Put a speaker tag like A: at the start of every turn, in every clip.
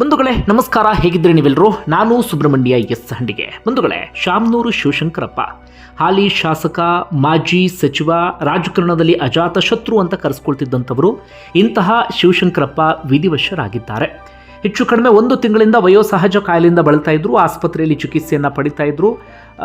A: ಬಂಧುಗಳೇ, ನಮಸ್ಕಾರ. ಹೇಗಿದ್ರೆ ನೀವೆಲ್ಲರೂ? ನಾನು ಸುಬ್ರಹ್ಮಣ್ಯ ಎಸ್ ಹಂಡಿಗೆ. ಬಂಧುಗಳೇ, ಶಾಮನೂರು ಶಿವಶಂಕರಪ್ಪ. ಹಾಲಿ ಶಾಸಕ, ಮಾಜಿ ಸಚಿವ, ರಾಜಕಾರಣದಲ್ಲಿ ಅಜಾತ ಶತ್ರು ಅಂತ ಕರೆಸ್ಕೊಳ್ತಿದ್ದಂಥವರು ಇಂತಹ ಶಿವಶಂಕರಪ್ಪ ವಿಧಿವಶರಾಗಿದ್ದಾರೆ. ಹೆಚ್ಚು ಕಡಿಮೆ ಒಂದು ತಿಂಗಳಿಂದ ವಯೋಸಹಜ ಕಾಯಿಲೆಯಿಂದ ಬಳಲ್ತಾ ಇದ್ರು, ಆಸ್ಪತ್ರೆಯಲ್ಲಿ ಚಿಕಿತ್ಸೆಯನ್ನು ಪಡಿತಾ ಇದ್ರು.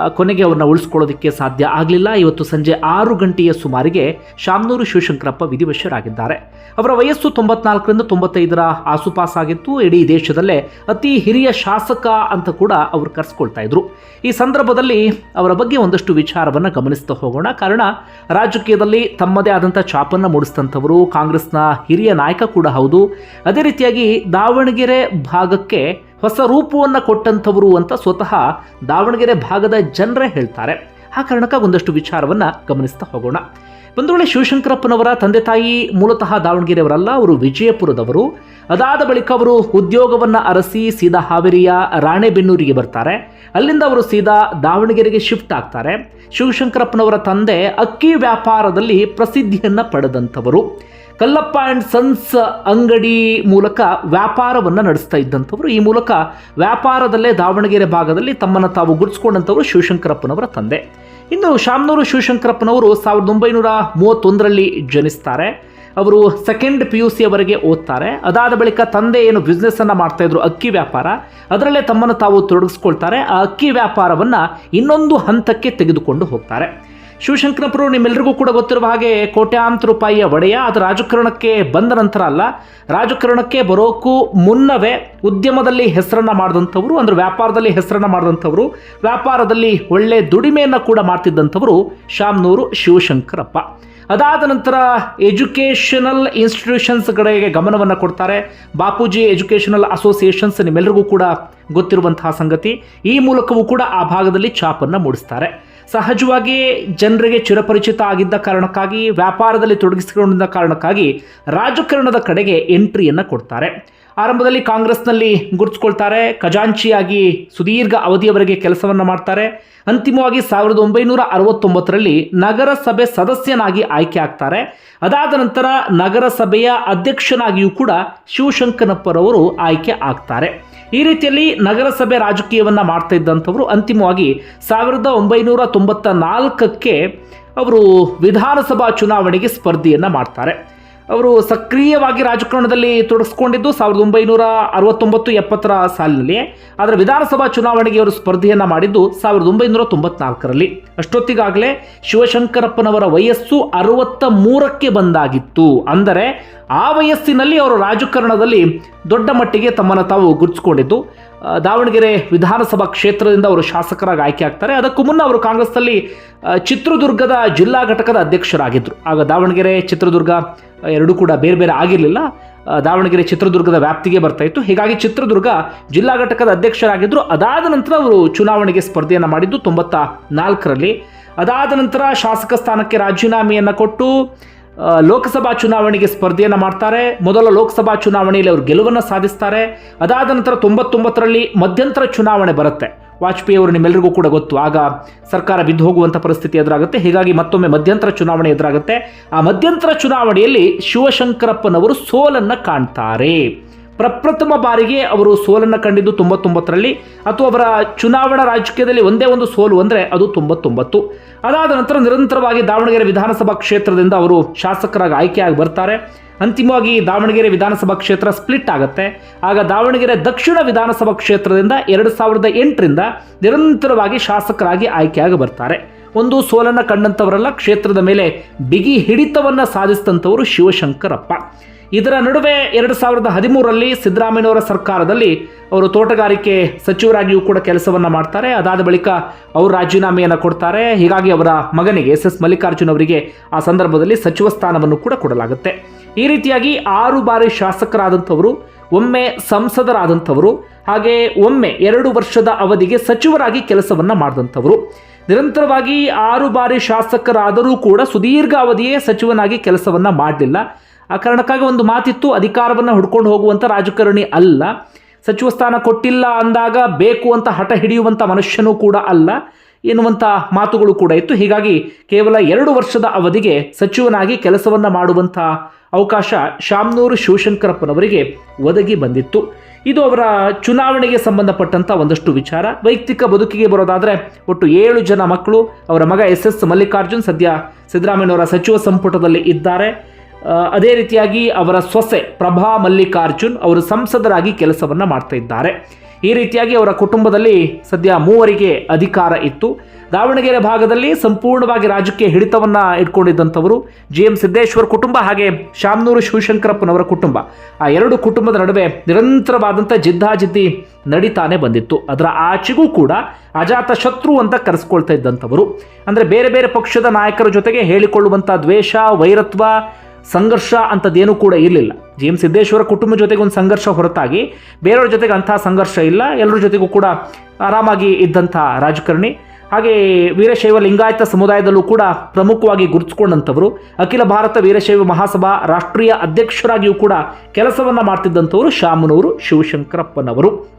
A: ಕೊನೆಗೆ ಅವ್ರನ್ನ ಉಳಿಸ್ಕೊಳ್ಳೋದಕ್ಕೆ ಸಾಧ್ಯ ಆಗಲಿಲ್ಲ. ಇವತ್ತು ಸಂಜೆ ಆರು ಗಂಟೆಯ ಸುಮಾರಿಗೆ ಶಾಮನೂರು ಶಿವಶಂಕರಪ್ಪ ವಿಧಿವಶರಾಗಿದ್ದಾರೆ. ಅವರ ವಯಸ್ಸು ತೊಂಬತ್ನಾಲ್ಕರಿಂದ ತೊಂಬತ್ತೈದರ ಆಸುಪಾಸಾಗಿತ್ತು ಇಡೀ ದೇಶದಲ್ಲೇ ಅತಿ ಹಿರಿಯ ಶಾಸಕ ಅಂತ ಕೂಡ ಅವರು ಕರೆಸ್ಕೊಳ್ತಾ ಇದ್ರು. ಈ ಸಂದರ್ಭದಲ್ಲಿ ಅವರ ಬಗ್ಗೆ ಒಂದಷ್ಟು ವಿಚಾರವನ್ನು ಗಮನಿಸ್ತಾ ಹೋಗೋಣ. ಕಾರಣ, ರಾಜಕೀಯದಲ್ಲಿ ತಮ್ಮದೇ ಆದಂಥ ಛಾಪನ್ನು ಮೂಡಿಸಿದಂಥವರು, ಕಾಂಗ್ರೆಸ್ನ ಹಿರಿಯ ನಾಯಕ ಕೂಡ ಹೌದು. ಅದೇ ರೀತಿಯಾಗಿ ದಾವಣಗೆರೆ ಭಾಗಕ್ಕೆ ಹೊಸ ರೂಪವನ್ನು ಕೊಟ್ಟಂಥವರು ಅಂತ ಸ್ವತಃ ದಾವಣಗೆರೆ ಭಾಗದ ಜನರೇ ಹೇಳ್ತಾರೆ. ಆ ಕಾರಣಕ್ಕ ಒಂದಷ್ಟು ವಿಚಾರವನ್ನು ಗಮನಿಸ್ತಾ ಹೋಗೋಣ. ಒಂದು ವೇಳೆ ಶಿವಶಂಕರಪ್ಪನವರ ತಂದೆ ತಾಯಿ ಮೂಲತಃ ದಾವಣಗೆರೆಯವರಲ್ಲ, ಅವರು ವಿಜಯಪುರದವರು. ಅದಾದ ಬಳಿಕ ಅವರು ಉದ್ಯೋಗವನ್ನು ಅರಸಿ ಸೀದಾ ಹಾವೇರಿಯ ರಾಣೆಬೆನ್ನೂರಿಗೆ ಬರ್ತಾರೆ. ಅಲ್ಲಿಂದ ಅವರು ಸೀದಾ ದಾವಣಗೆರೆಗೆ ಶಿಫ್ಟ್ ಆಗ್ತಾರೆ. ಶಿವಶಂಕರಪ್ಪನವರ ತಂದೆ ಅಕ್ಕಿ ವ್ಯಾಪಾರದಲ್ಲಿ ಪ್ರಸಿದ್ಧಿಯನ್ನು ಪಡೆದಂಥವರು. ಕಲ್ಲಪ್ಪ ಆ್ಯಂಡ್ ಸನ್ಸ್ ಅಂಗಡಿ ಮೂಲಕ ವ್ಯಾಪಾರವನ್ನು ನಡೆಸ್ತಾ ಇದ್ದಂಥವ್ರು. ಈ ಮೂಲಕ ವ್ಯಾಪಾರದಲ್ಲೇ ದಾವಣಗೆರೆ ಭಾಗದಲ್ಲಿ ತಮ್ಮನ್ನು ತಾವು ಗುರುತಿಸ್ಕೊಂಡಂಥವರು ಶಿವಶಂಕರಪ್ಪನವರ ತಂದೆ. ಇನ್ನು ಶಾಮನೂರು ಶಿವಶಂಕರಪ್ಪನವರು ಸಾವಿರದ ಒಂಬೈನೂರ ಮೂವತ್ತೊಂದರಲ್ಲಿ ಜನಿಸ್ತಾರೆ. ಅವರು ಸೆಕೆಂಡ್ ಪಿ ಯು ಸಿಯವರೆಗೆ ಓದ್ತಾರೆ. ಅದಾದ ಬಳಿಕ ತಂದೆ ಏನು ಬಿಸ್ನೆಸ್ಸನ್ನು ಮಾಡ್ತಾಯಿದ್ರು ಅಕ್ಕಿ ವ್ಯಾಪಾರ. ಅದರಲ್ಲೇ ತಮ್ಮನ್ನು ತಾವು ತೊಡಗಿಸ್ಕೊಳ್ತಾರೆ. ಆ ಅಕ್ಕಿ ವ್ಯಾಪಾರವನ್ನು ಇನ್ನೊಂದು ಹಂತಕ್ಕೆ ತೆಗೆದುಕೊಂಡು ಹೋಗ್ತಾರೆ. ಶಿವಶಂಕರಪ್ಪರು ನಿಮ್ಮೆಲ್ಲರಿಗೂ ಕೂಡ ಗೊತ್ತಿರುವ ಹಾಗೆ ಕೋಟ್ಯಾಂತರ ರೂಪಾಯಿಯ ಒಡೆಯ. ಅದು ರಾಜಕಾರಣಕ್ಕೆ ಬಂದ ನಂತರ ಅಲ್ಲ, ರಾಜಕಾರಣಕ್ಕೆ ಬರೋಕ್ಕೂ ಮುನ್ನವೇ ಉದ್ಯಮದಲ್ಲಿ ಹೆಸರನ್ನು ಮಾಡಿದಂಥವ್ರು, ಅಂದ್ರೆ ವ್ಯಾಪಾರದಲ್ಲಿ ಹೆಸರನ್ನು ಮಾಡಿದಂಥವ್ರು, ವ್ಯಾಪಾರದಲ್ಲಿ ಒಳ್ಳೆ ದುಡಿಮೆಯನ್ನು ಕೂಡ ಮಾಡ್ತಿದ್ದಂಥವರು ಶಾಮ್ನೂರು ಶಿವಶಂಕರಪ್ಪ. ಅದಾದ ನಂತರ ಎಜುಕೇಷನಲ್ ಇನ್ಸ್ಟಿಟ್ಯೂಷನ್ಸ್ ಕಡೆಗೆ ಗಮನವನ್ನು ಕೊಡ್ತಾರೆ. ಬಾಪೂಜಿ ಎಜುಕೇಷನಲ್ ಅಸೋಸಿಯೇಷನ್ಸ್ ನಿಮ್ಮೆಲ್ಲರಿಗೂ ಕೂಡ ಗೊತ್ತಿರುವಂತಹ ಸಂಗತಿ. ಈ ಮೂಲಕವೂ ಕೂಡ ಆ ಭಾಗದಲ್ಲಿ ಛಾಪನ್ನು ಮೂಡಿಸ್ತಾರೆ. ಸಹಜವಾಗಿ ಜನರಿಗೆ ಚಿರಪರಿಚಿತ ಆಗಿದ್ದ ಕಾರಣಕ್ಕಾಗಿ ವ್ಯಾಪಾರದಲ್ಲಿ ತೊಡಗಿಸಿಕೊಂಡಿದ್ದ ಕಾರಣಕ್ಕಾಗಿ ರಾಜಕಾರಣದ ಕಡೆಗೆ ಎಂಟ್ರಿಯನ್ನು ಕೊಡ್ತಾರೆ. ಆರಂಭದಲ್ಲಿ ಕಾಂಗ್ರೆಸ್ನಲ್ಲಿ ಗುರುತಿಸ್ಕೊಳ್ತಾರೆ. ಖಜಾಂಚಿಯಾಗಿ ಸುದೀರ್ಘ ಅವಧಿಯವರೆಗೆ ಕೆಲಸವನ್ನು ಮಾಡ್ತಾರೆ. ಅಂತಿಮವಾಗಿ ಸಾವಿರದ ಒಂಬೈನೂರ ಅರವತ್ತೊಂಬತ್ತರಲ್ಲಿ ನಗರಸಭೆ ಸದಸ್ಯನಾಗಿ ಆಯ್ಕೆ ಆಗ್ತಾರೆ. ಅದಾದ ನಂತರ ನಗರಸಭೆಯ ಅಧ್ಯಕ್ಷನಾಗಿಯೂ ಕೂಡ ಶಿವಶಂಕರಪ್ಪರವರು ಆಯ್ಕೆ ಆಗ್ತಾರೆ. ಈ ರೀತಿಯಲ್ಲಿ ನಗರಸಭೆ ರಾಜಕೀಯವನ್ನು ಮಾಡ್ತಾ ಇದ್ದಂಥವರು ಅಂತಿಮವಾಗಿ ಸಾವಿರದ ಒಂಬೈನೂರ ತೊಂಬತ್ತ ನಾಲ್ಕಕ್ಕೆ ಅವರು ವಿಧಾನಸಭಾ ಚುನಾವಣೆಗೆ ಸ್ಪರ್ಧೆಯನ್ನು ಮಾಡ್ತಾರೆ. ಅವರು ಸಕ್ರಿಯವಾಗಿ ರಾಜಕಾರಣದಲ್ಲಿ ತೊಡಗಿಸ್ಕೊಂಡಿದ್ದು ಸಾವಿರದ ಒಂಬೈನೂರ ಅರವತ್ತೊಂಬತ್ತು ಎಪ್ಪತ್ತರ ಸಾಲಿನಲ್ಲಿ. ಆದರೆ ವಿಧಾನಸಭಾ ಚುನಾವಣೆಗೆ ಅವರು ಸ್ಪರ್ಧೆಯನ್ನು ಮಾಡಿದ್ದು ಸಾವಿರದ ಒಂಬೈನೂರ ತೊಂಬತ್ನಾಲ್ಕರಲ್ಲಿ. ಅಷ್ಟೊತ್ತಿಗಾಗಲೇ ಶಿವಶಂಕರಪ್ಪನವರ ವಯಸ್ಸು ಅರವತ್ತ ಮೂರಕ್ಕೆ ಬಂದಾಗಿತ್ತು. ಅಂದರೆ ಆ ವಯಸ್ಸಿನಲ್ಲಿ ಅವರು ರಾಜಕಾರಣದಲ್ಲಿ ದೊಡ್ಡ ಮಟ್ಟಿಗೆ ತಮ್ಮನ್ನು ತಾವು ಗುರುತಿಸ್ಕೊಂಡಿದ್ದು. ದಾವಣಗೆರೆ ವಿಧಾನಸಭಾ ಕ್ಷೇತ್ರದಿಂದ ಅವರು ಶಾಸಕರಾಗಿ ಆಯ್ಕೆ ಆಗ್ತಾರೆ. ಅದಕ್ಕೂ ಮುನ್ನ ಅವರು ಕಾಂಗ್ರೆಸ್ನಲ್ಲಿ ಚಿತ್ರದುರ್ಗದ ಜಿಲ್ಲಾ ಘಟಕದ ಅಧ್ಯಕ್ಷರಾಗಿದ್ದರು ಆಗ ದಾವಣಗೆರೆ ಚಿತ್ರದುರ್ಗ ಎರಡೂ ಕೂಡ ಬೇರೆ ಬೇರೆ ಆಗಿರಲಿಲ್ಲ. ದಾವಣಗೆರೆ ಚಿತ್ರದುರ್ಗದ ವ್ಯಾಪ್ತಿಗೆ ಬರ್ತಾ ಇತ್ತು. ಹೀಗಾಗಿ ಚಿತ್ರದುರ್ಗ ಜಿಲ್ಲಾ ಘಟಕದ ಅಧ್ಯಕ್ಷರಾಗಿದ್ದರು ಅದಾದ ನಂತರ ಅವರು ಚುನಾವಣೆಗೆ ಸ್ಪರ್ಧೆಯನ್ನು ಮಾಡಿದ್ದು ತೊಂಬತ್ತ ನಾಲ್ಕರಲ್ಲಿ ಅದಾದ ನಂತರ ಶಾಸಕ ಸ್ಥಾನಕ್ಕೆ ರಾಜೀನಾಮೆಯನ್ನು ಕೊಟ್ಟು ಲೋಕಸಭಾ ಚುನಾವಣೆಗೆ ಸ್ಪರ್ಧೆಯನ್ನು ಮಾಡ್ತಾರೆ. ಮೊದಲ ಲೋಕಸಭಾ ಚುನಾವಣೆಯಲ್ಲಿ ಅವರು ಗೆಲುವನ್ನು ಸಾಧಿಸ್ತಾರೆ. ಅದಾದ ನಂತರ ತೊಂಬತ್ತೊಂಬತ್ತರಲ್ಲಿ ಮಧ್ಯಂತರ ಚುನಾವಣೆ ಬರುತ್ತೆ. ವಾಜಪೇಯಿ ಅವರು ನಿಮ್ಮೆಲ್ಲರಿಗೂ ಕೂಡ ಗೊತ್ತು. ಆಗ ಸರ್ಕಾರ ಬಿದ್ದು ಹೋಗುವಂಥ ಪರಿಸ್ಥಿತಿ ಎದುರಾಗುತ್ತೆ. ಹೀಗಾಗಿ ಮತ್ತೊಮ್ಮೆ ಮಧ್ಯಂತರ ಚುನಾವಣೆ ಎದುರಾಗುತ್ತೆ. ಆ ಮಧ್ಯಂತರ ಚುನಾವಣೆಯಲ್ಲಿ ಶಿವಶಂಕರಪ್ಪನವರು ಸೋಲನ್ನು ಕಾಣ್ತಾರೆ. ಪ್ರಪ್ರಥಮ ಬಾರಿಗೆ ಅವರು ಸೋಲನ್ನು ಕಂಡಿದ್ದು ತೊಂಬತ್ತೊಂಬತ್ತರಲ್ಲಿ. ಅಥವಾ ಅವರ ಚುನಾವಣಾ ರಾಜಕೀಯದಲ್ಲಿ ಒಂದೇ ಒಂದು ಸೋಲು ಅಂದರೆ ಅದು ತೊಂಬತ್ತೊಂಬತ್ತು. ಅದಾದ ನಂತರ ನಿರಂತರವಾಗಿ ದಾವಣಗೆರೆ ವಿಧಾನಸಭಾ ಕ್ಷೇತ್ರದಿಂದ ಅವರು ಶಾಸಕರಾಗಿ ಆಯ್ಕೆಯಾಗಿ ಬರ್ತಾರೆ. ಅಂತಿಮವಾಗಿ ದಾವಣಗೆರೆ ವಿಧಾನಸಭಾ ಕ್ಷೇತ್ರ ಸ್ಪ್ಲಿಟ್ ಆಗುತ್ತೆ. ಆಗ ದಾವಣಗೆರೆ ದಕ್ಷಿಣ ವಿಧಾನಸಭಾ ಕ್ಷೇತ್ರದಿಂದ ಎರಡು ಸಾವಿರದ ಎಂಟರಿಂದ ನಿರಂತರವಾಗಿ ಶಾಸಕರಾಗಿ ಆಯ್ಕೆಯಾಗಿ ಬರ್ತಾರೆ. ಒಂದು ಸೋಲನ್ನು ಕಂಡಂಥವರೆಲ್ಲ ಕ್ಷೇತ್ರದ ಮೇಲೆ ಬಿಗಿ ಹಿಡಿತವನ್ನು ಸಾಧಿಸಿದಂಥವರು ಶಿವಶಂಕರಪ್ಪ. ಇದರ ನಡುವೆ ಎರಡು ಸಾವಿರದ ಹದಿಮೂರರಲ್ಲಿ ಸಿದ್ದರಾಮಯ್ಯವರ ಸರ್ಕಾರದಲ್ಲಿ ಅವರು ತೋಟಗಾರಿಕೆ ಸಚಿವರಾಗಿಯೂ ಕೂಡ ಕೆಲಸವನ್ನು ಮಾಡ್ತಾರೆ. ಅದಾದ ಬಳಿಕ ಅವರು ರಾಜೀನಾಮೆಯನ್ನು ಕೊಡ್ತಾರೆ. ಹೀಗಾಗಿ ಅವರ ಮಗನಿಗೆ ಎಸ್ ಎಸ್ ಮಲ್ಲಿಕಾರ್ಜುನ್ ಅವರಿಗೆ ಆ ಸಂದರ್ಭದಲ್ಲಿ ಸಚಿವ ಸ್ಥಾನವನ್ನು ಕೂಡ ಕೊಡಲಾಗುತ್ತೆ. ಈ ರೀತಿಯಾಗಿ ಆರು ಬಾರಿ ಶಾಸಕರಾದಂಥವರು, ಒಮ್ಮೆ ಸಂಸದರಾದಂಥವರು, ಹಾಗೆ ಒಮ್ಮೆ ಎರಡು ವರ್ಷದ ಅವಧಿಗೆ ಸಚಿವರಾಗಿ ಕೆಲಸವನ್ನು ಮಾಡಿದಂಥವರು. ನಿರಂತರವಾಗಿ ಆರು ಬಾರಿ ಶಾಸಕರಾದರೂ ಕೂಡ ಸುದೀರ್ಘ ಅವಧಿಯೇ ಸಚಿವನಾಗಿ ಕೆಲಸವನ್ನು ಮಾಡಲಿಲ್ಲ. ಆ ಕಾರಣಕ್ಕಾಗಿ ಒಂದು ಮಾತಿತ್ತು, ಅಧಿಕಾರವನ್ನು ಹುಡ್ಕೊಂಡು ಹೋಗುವಂಥ ರಾಜಕಾರಣಿ ಅಲ್ಲ. ಸಚಿವ ಸ್ಥಾನ ಕೊಟ್ಟಿಲ್ಲ ಅಂದಾಗ ಬೇಕು ಅಂತ ಹಠ ಹಿಡಿಯುವಂಥ ಮನುಷ್ಯನೂ ಕೂಡ ಅಲ್ಲ ಎನ್ನುವಂಥ ಮಾತುಗಳು ಕೂಡ ಇತ್ತು. ಹೀಗಾಗಿ ಕೇವಲ ಎರಡು ವರ್ಷದ ಅವಧಿಗೆ ಸಚಿವನಾಗಿ ಕೆಲಸವನ್ನು ಮಾಡುವಂಥ ಅವಕಾಶ ಶಾಮನೂರು ಶಿವಶಂಕರಪ್ಪನವರಿಗೆ ಒದಗಿ ಬಂದಿತ್ತು. ಇದು ಅವರ ಚುನಾವಣೆಗೆ ಸಂಬಂಧಪಟ್ಟಂಥ ಒಂದಷ್ಟು ವಿಚಾರ. ವೈಯಕ್ತಿಕ ಬದುಕಿಗೆ ಬರೋದಾದರೆ ಒಟ್ಟು ಏಳು ಜನ ಮಕ್ಕಳು, ಅವರ ಮಗ ಎಸ್ ಎಸ್ ಮಲ್ಲಿಕಾರ್ಜುನ್, ಸದ್ಯ ಸಿದ್ದರಾಮಯ್ಯನವರ ಸಚಿವ ಸಂಪುಟದಲ್ಲಿ ಇದ್ದಾರೆ. ಅದೇ ರೀತಿಯಾಗಿ ಅವರ ಸೊಸೆ ಪ್ರಭಾ ಮಲ್ಲಿಕಾರ್ಜುನ್ ಅವರು ಸಂಸದರಾಗಿ ಕೆಲಸವನ್ನು ಮಾಡ್ತಾ ಇದ್ದಾರೆ. ಈ ರೀತಿಯಾಗಿ ಅವರ ಕುಟುಂಬದಲ್ಲಿ ಸದ್ಯ ಮೂವರಿಗೆ ಅಧಿಕಾರ ಇತ್ತು. ದಾವಣಗೆರೆ ಭಾಗದಲ್ಲಿ ಸಂಪೂರ್ಣವಾಗಿ ರಾಜಕೀಯ ಹಿಡಿತವನ್ನು ಇಟ್ಕೊಂಡಿದ್ದಂಥವರು ಜಿ ಎಂ ಸಿದ್ದೇಶ್ವರ್ ಕುಟುಂಬ ಹಾಗೆ ಶಾಮನೂರು ಶಿವಶಂಕರಪ್ಪನವರ ಕುಟುಂಬ. ಆ ಎರಡು ಕುಟುಂಬದ ನಡುವೆ ನಿರಂತರವಾದಂಥ ಜಿದ್ದಾಜಿದ್ದಿ ನಡೀತಾನೆ ಬಂದಿತ್ತು. ಅದರ ಆಚೆಗೂ ಕೂಡ ಅಜಾತ ಶತ್ರು ಅಂತ ಕರೆಸ್ಕೊಳ್ತಾ ಇದ್ದಂಥವರು. ಅಂದರೆ ಬೇರೆ ಬೇರೆ ಪಕ್ಷದ ನಾಯಕರ ಜೊತೆಗೆ ಹೇಳಿಕೊಳ್ಳುವಂಥ ದ್ವೇಷ, ವೈರತ್ವ ಸಂಘರ್ಷ ಅಂಥದ್ದೇನು ಕೂಡ ಇರಲಿಲ್ಲ. ಜಿ ಎಂ ಸಿದ್ದೇಶ್ವರ ಕುಟುಂಬ ಜೊತೆಗೆ ಒಂದು ಸಂಘರ್ಷ ಹೊರತಾಗಿ ಬೇರೆಯವ್ರ ಜೊತೆಗೆ ಅಂಥ ಸಂಘರ್ಷ ಇಲ್ಲ, ಎಲ್ಲರ ಜೊತೆಗೂ ಕೂಡ ಆರಾಮಾಗಿ ಇದ್ದಂಥ ರಾಜಕಾರಣಿ. ಹಾಗೆ ವೀರಶೈವ ಲಿಂಗಾಯತ ಸಮುದಾಯದಲ್ಲೂ ಕೂಡ ಪ್ರಮುಖವಾಗಿ ಗುರುತಿಸ್ಕೊಂಡಂಥವರು. ಅಖಿಲ ಭಾರತ ವೀರಶೈವ ಮಹಾಸಭಾ ರಾಷ್ಟ್ರೀಯ ಅಧ್ಯಕ್ಷರಾಗಿಯೂ ಕೂಡ ಕೆಲಸವನ್ನು ಮಾಡ್ತಿದ್ದಂಥವರು ಶಾಮನೂರು ಶಿವಶಂಕರಪ್ಪನವರು.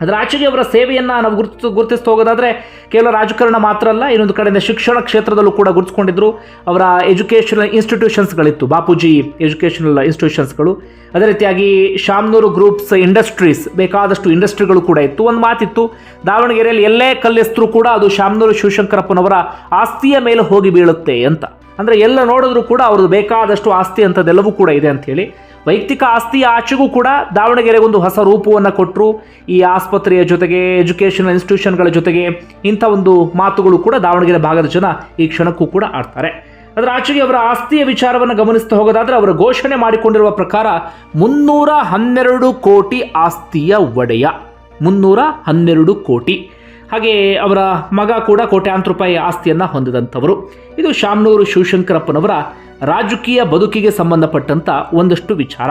A: ಅದರ ಆಚೆಗೆ ಅವರ ಸೇವೆಯನ್ನು ನಾವು ಗುರುತಿಸ್, ಗುರುತಿಸ್ತಾ ಹೋಗೋದಾದರೆ ಕೇವಲ ರಾಜಕಾರಣ ಮಾತ್ರ ಅಲ್ಲ, ಇನ್ನೊಂದು ಕಡೆಯಿಂದ ಶಿಕ್ಷಣ ಕ್ಷೇತ್ರದಲ್ಲೂ ಕೂಡ ಗುರುತಿಸ್ಕೊಂಡಿದ್ರು ಅವರ ಎಜುಕೇಷನಲ್ ಇನ್ಸ್ಟಿಟ್ಯೂಷನ್ಸ್ಗಳಿತ್ತು. ಬಾಪೂಜಿ ಎಜುಕೇಷನಲ್ ಇನ್ಸ್ಟಿಟ್ಯೂಷನ್ಸ್ಗಳು. ಅದೇ ರೀತಿಯಾಗಿ ಶಾಮ್ನೂರು ಗ್ರೂಪ್ಸ್ ಇಂಡಸ್ಟ್ರೀಸ್ ಬೇಕಾದಷ್ಟು ಇಂಡಸ್ಟ್ರಿಗಳು ಕೂಡ ಇತ್ತು. ಒಂದು ಮಾತಿತ್ತು, ದಾವಣಗೆರೆಯಲ್ಲಿ ಎಲ್ಲೇ ಕಲ್ಲೆಸ್ತರೂ ಕೂಡ ಅದು ಶಾಮ್ನೂರು ಶಿವಶಂಕರಪ್ಪನವರ ಆಸ್ತಿಯ ಮೇಲೆ ಹೋಗಿ ಬೀಳುತ್ತೆ ಅಂತ. ಅಂದರೆ ಎಲ್ಲ ನೋಡಿದ್ರೂ ಕೂಡ ಅವ್ರದ್ದು ಬೇಕಾದಷ್ಟು ಆಸ್ತಿ ಅಂಥದ್ದೆಲ್ಲವೂ ಕೂಡ ಇದೆ ಅಂಥೇಳಿ ವೈಯಕ್ತಿಕ ಆಸ್ತಿಯ ಆಚೆಗೂ ಕೂಡ ದಾವಣಗೆರೆಗೊಂದು ಹೊಸ ರೂಪವನ್ನು ಕೊಟ್ಟರು ಈ ಆಸ್ಪತ್ರೆಯ ಜೊತೆಗೆ, ಎಜುಕೇಷನಲ್ ಇನ್ಸ್ಟಿಟ್ಯೂಷನ್ಗಳ ಜೊತೆಗೆ ಇಂಥ ಒಂದು ಮಾತುಗಳು ಕೂಡ ದಾವಣಗೆರೆ ಭಾಗದ ಜನ ಈ ಕ್ಷಣಕ್ಕೂ ಕೂಡ ಆಡ್ತಾರೆ. ಅದರ ಆಚೆಗೆ ಅವರ ಆಸ್ತಿಯ ವಿಚಾರವನ್ನು ಗಮನಿಸ್ತಾ ಹೋಗೋದಾದರೆ ಅವರು ಘೋಷಣೆ ಮಾಡಿಕೊಂಡಿರುವ ಪ್ರಕಾರ ಮುನ್ನೂರ ಹನ್ನೆರಡು ಕೋಟಿ ಆಸ್ತಿಯ ಒಡೆಯ. ಮುನ್ನೂರ ಹನ್ನೆರಡು ಕೋಟಿ. ಹಾಗೆ ಅವರ ಮಗ ಕೂಡ ಕೋಟ್ಯಾಂತರ ರೂಪಾಯಿ ಆಸ್ತಿಯನ್ನು ಹೊಂದಿದಂಥವರು. ಇದು ಶಾಮನೂರು ಶಿವಶಂಕರಪ್ಪನವರ ರಾಜಕೀಯ ಬದುಕಿಗೆ ಸಂಬಂಧಪಟ್ಟಂಥ ಒಂದಷ್ಟು ವಿಚಾರ.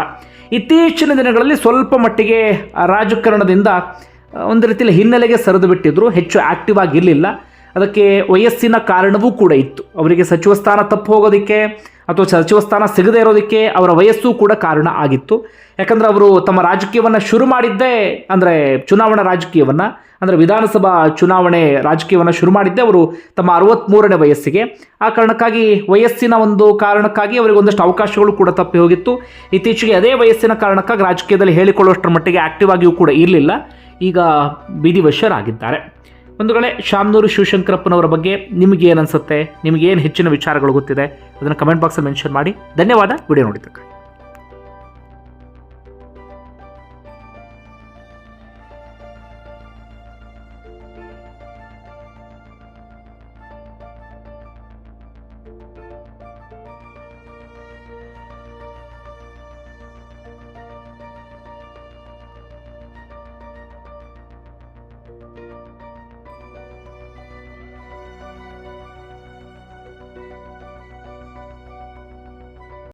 A: ಇತ್ತೀಚಿನ ದಿನಗಳಲ್ಲಿ ಸ್ವಲ್ಪ ಮಟ್ಟಿಗೆ ರಾಜಕಾರಣದಿಂದ ಒಂದು ರೀತಿಯಲ್ಲಿ ಹಿನ್ನೆಲೆಗೆ ಸರಿದು ಬಿಟ್ಟಿದ್ರು, ಹೆಚ್ಚು ಆಕ್ಟಿವ್ ಆಗಿರಲಿಲ್ಲ. ಅದಕ್ಕೆ ವಯಸ್ಸಿನ ಕಾರಣವೂ ಕೂಡ ಇತ್ತು. ಅವರಿಗೆ ಸಚಿವ ಸ್ಥಾನ ತಪ್ಪು ಹೋಗೋದಕ್ಕೆ ಅಥವಾ ಸಚಿವ ಸ್ಥಾನ ಸಿಗದೇ ಇರೋದಕ್ಕೆ ಅವರ ವಯಸ್ಸು ಕೂಡ ಕಾರಣ ಆಗಿತ್ತು. ಯಾಕಂದರೆ ಅವರು ತಮ್ಮ ರಾಜಕೀಯವನ್ನು ಶುರು ಮಾಡಿದ್ದೇ ಅಂದರೆ ಚುನಾವಣಾ ರಾಜಕೀಯವನ್ನು, ಅಂದರೆ ವಿಧಾನಸಭಾ ಚುನಾವಣೆ ರಾಜಕೀಯವನ್ನು ಶುರು ಮಾಡಿದ್ದೆ ಅವರು ತಮ್ಮ ಅರವತ್ತ್ಮೂರನೇ ವಯಸ್ಸಿಗೆ. ಆ ಕಾರಣಕ್ಕಾಗಿ ವಯಸ್ಸಿನ ಒಂದು ಕಾರಣಕ್ಕಾಗಿ ಅವರಿಗೆ ಒಂದಷ್ಟು ಅವಕಾಶಗಳು ಕೂಡ ತಪ್ಪಿ ಹೋಗಿತ್ತು. ಇತ್ತೀಚೆಗೆ ಅದೇ ವಯಸ್ಸಿನ ಕಾರಣಕ್ಕಾಗಿ ರಾಜಕೀಯದಲ್ಲಿ ಹೇಳಿಕೊಳ್ಳುವಷ್ಟರ ಮಟ್ಟಿಗೆ ಆಕ್ಟಿವ್ ಆಗಿಯೂ ಕೂಡ ಇರಲಿಲ್ಲ. ಈಗ ವಿಧಿವಶರಾಗಿದ್ದಾರೆ ಒಂದು ವೇಳೆ ಶಾಮನೂರು ಶಿವಶಂಕರಪ್ಪನವರ ಬಗ್ಗೆ ನಿಮಗೇನು ಅನಿಸುತ್ತೆ? ನಿಮಗೇನು ಹೆಚ್ಚಿನ ವಿಚಾರಗಳು ಗೊತ್ತಿದೆ? ಅದನ್ನು ಕಮೆಂಟ್ ಬಾಕ್ಸಲ್ಲಿ ಮೆನ್ಷನ್ ಮಾಡಿ. ಧನ್ಯವಾದ. ವಿಡಿಯೋ ನೋಡಿದ್ದಕ್ಕೆ.